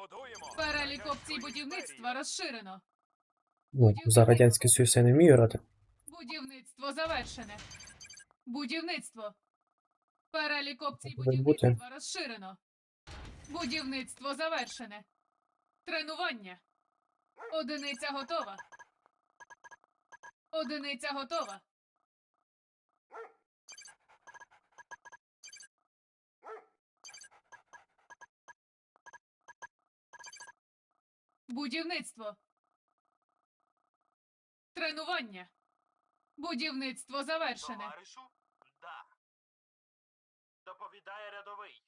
Будуємо. Перелік опцій будівництва розширено. Ну, за Радянський Союз я не вмію грати. Будівництво завершене. Будівництво. Перелік опцій бути. будівництва розширено. Будівництво завершене. Тренування. Одиниця готова. Одиниця готова. Будівництво. Тренування. Будівництво завершене. Товаришу? Да. Доповідає рядовий.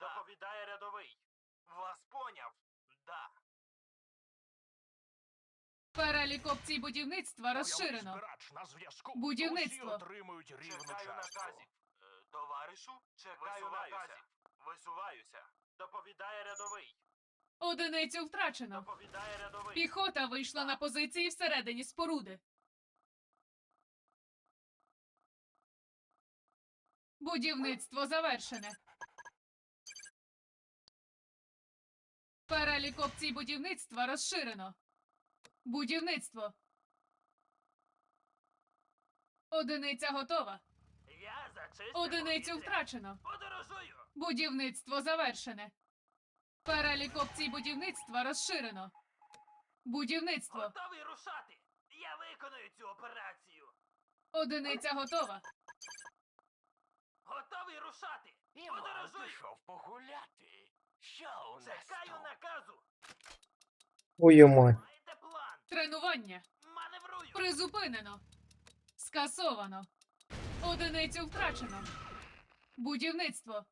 Доповідає рядовий. Вас поняв? Да. Перелік опцій будівництва розширено. На зв'язку. Будівництво. Усі отримують рівну Чекаю частку. наказів. Е, Товаришу? Чекаю наказів. Висуваюся. Доповідає рядовий. Одиницю втрачено. Доповідає рядовий. Піхота вийшла на позиції всередині споруди. Будівництво завершене. Перелік опцій будівництва розширено. Будівництво. Одиниця готова. Я зачистив Одиницю втрачено. Подорожую. Будівництво завершене. Перелік опцій будівництва розширено. Будівництво. Готовий рушати. Я виконую цю операцію. Одиниця готова. Готовий рушати. Іван пішов погуляти. Що у нас Чекаю тут? наказу. Ой, май. Маєте план. Тренування. Маневрую. Призупинено. Скасовано. Одиницю втрачено. Будівництво.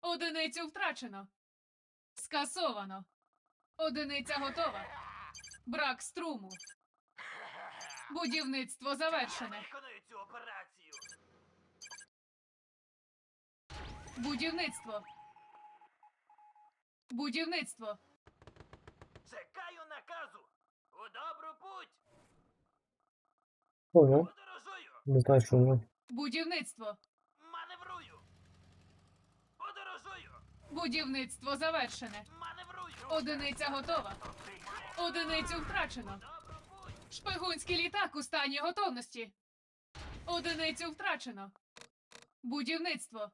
Одиницю втрачено. Скасовано. Одиниця готова. Брак струму. Будівництво завершене. виконую цю операцію. Будівництво. Будівництво. Чекаю наказу. У добру путь. Понял. Подорожую. Не знаю, що воно. Будівництво. Маневрую. Подорожую. Будівництво завершене. Одиниця готова. Одиницю втрачено. Шпигунський літак у стані готовності. Одиницю втрачено. Будівництво.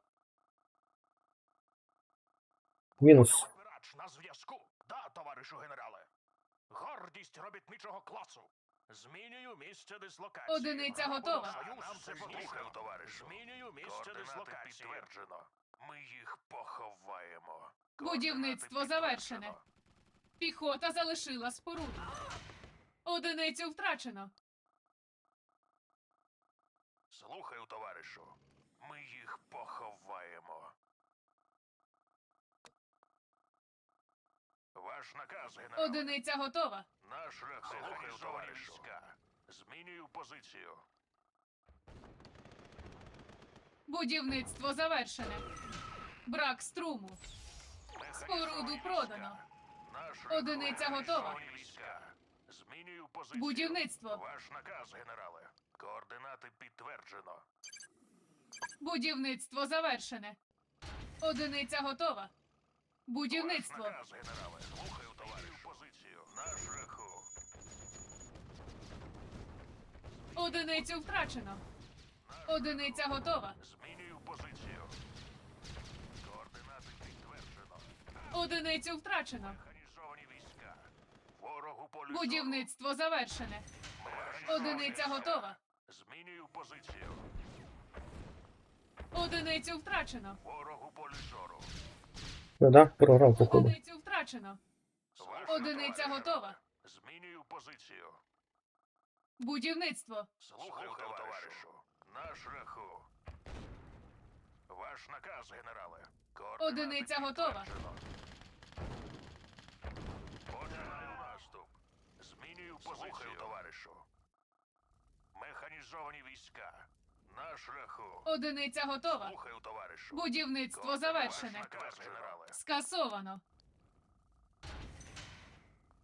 Мінус. Збирач на зв'язку. Да, товаришу генерале. Гордість робітничого класу. Змінюю місце дислокації. Одиниця готова. Союз нам це послухав, товариш. Змінюю місце дислокації. підтверджено. Ми їх поховаємо. Будівництво завершене. Піхота залишила споруду. Одиницю втрачено. Слухаю, товаришу. Ми їх поховаємо. Ваш наказ, генерал. Одиниця готова. Наш рахунок товаришу. Змінюю позицію. Будівництво завершене. Брак струму. Споруду продано. Одиниця готова. Змінюю позицію. Будівництво. Ваш наказ, генерале. Координати підтверджено. Будівництво завершене. Одиниця готова. Будівництво. Ваш наказ, генерале. Слухаю, товаришу. позицію. Наш раху. Одиницю втрачено. Одиниця готова. Змінюю позицію. Координати підтверджено. Одиницю втрачено. Механізовані війська. Ворогу полю. Будівництво завершене. Одиниця готова. Змінюю позицію. Одиницю втрачено. Ворогу полю зору. Ну да, програв, походу. Одиницю втрачено. Одиниця готова. Змінюю позицію. Будівництво. Слухаю, товаришу. Наш раху. Ваш наказ, генерале. Координати Одиниця готова. підтверджено. Починаю наступ. Змінюю позицію. Слухаю, товаришу. Механізовані війська. Наш раху. Одиниця готова. Слухаю, товаришу. Будівництво Координати- завершене. Ваш наказ, генерале. Скасовано.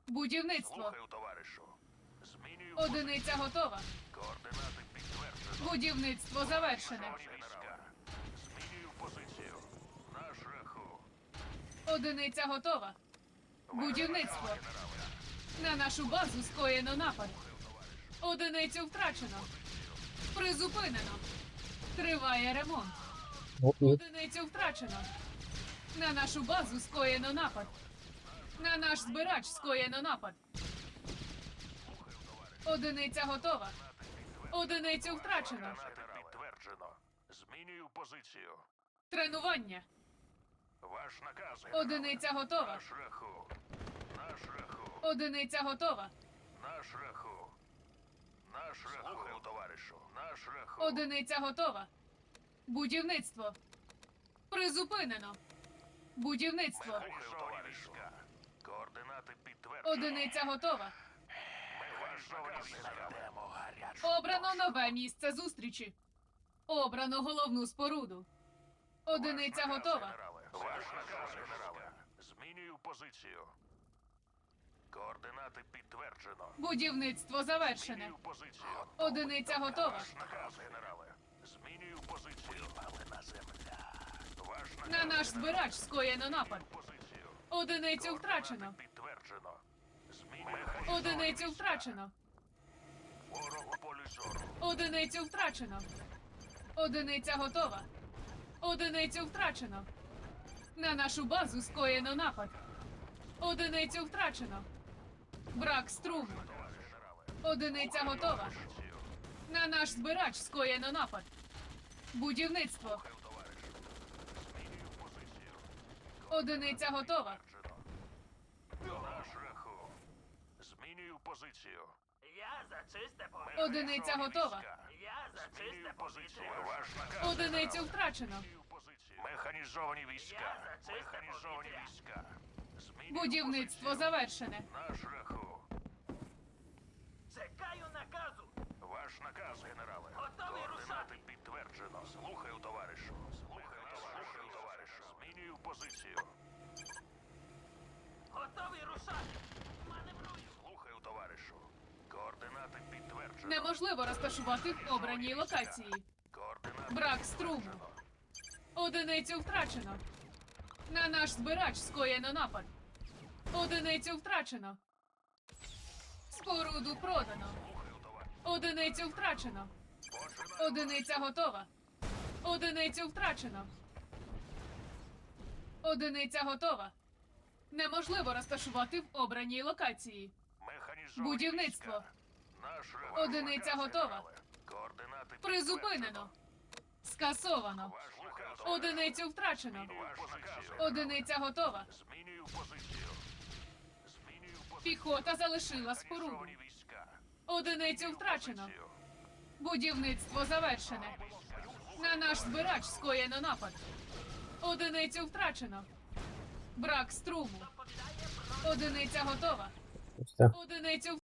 Будівництво. Слухаю, товаришу. Одиниця готова. Координати підтверджено. Будівництво завершене. Змінюю позицію. Наш раху. Одиниця готова. Будівництво. На нашу базу скоєно напад. Одиницю втрачено. Призупинено. Триває ремонт. Одиницю втрачено. На нашу базу скоєно напад. На наш збирач скоєно напад. Одиниця готова. Одиницю втрачено. Підтверджено. Змінюю позицію. Тренування. Ваш наказ. генерале. Одиниця готова. На шляху. На шляху. Одиниця готова. На шляху. На шляху. Слухаю, товаришу. На шляху. Одиниця готова. Будівництво. Призупинено. Будівництво. Слухаю, товаришу. Координати підтверджено. Одиниця готова. Обрано нове місце зустрічі. Обрано головну споруду. Одиниця готова. Ваш наказ, генерале. Змінюю позицію. Координати підтверджено. Будівництво завершене. Змінюю позицію. Одиниця готова. Ваш наказ, генерале. Змінюю позицію. Випалена земля. Ваш наказ, На наш генерале. збирач скоєно напад. Позицію. Одиницю втрачено. Координати Підтверджено. Одиницю втрачено. Ворог у полі зору. Одиницю втрачено. Одиниця готова. Одиницю втрачено. На нашу базу скоєно напад. Одиницю втрачено. Брак струму. Одиниця готова. На наш збирач скоєно напад. Будівництво. Одиниця готова. Підтверджено. На шляху. Змінюю позицію. Я за чисте повітря. Одиниця готова. Я за чисте позицію. повітря. Ваш наказ. Одиницю втрачено. Механізовані війська. Я за чисте Механізовані повітря. війська. Змінюю Будівництво позицію. завершене. На шляху. Чекаю наказу. Ваш наказ, генерале. Готовий Координати рушати. підтверджено. Слухаю, товаришу. Слухаю, слухаю, товаришу. Змінюю позицію. Готовий рушати. Маневрую. Слухаю, товаришу. Координати підтверджено. Неможливо розташувати в обраній локації. Брак струму. Одиницю втрачено. На наш збирач скоєно напад. Одиницю втрачено. Споруду продано. Одиницю втрачено. Одиниця готова. Одиницю втрачено. Одиниця готова. Неможливо розташувати в обраній локації. Будівництво. Одиниця готова. Координати Призупинено. Скасовано. Ваш наказ. Одиницю втрачено. Ваш наказ. Одиниця готова. Змінюю позицію. Змінюю позицію. Піхота залишила споруду. Війська. Одиницю втрачено. позицію. Будівництво завершене. На наш збирач скоєно напад. Одиницю втрачено. Брак струму. Одиниця готова. Одиницю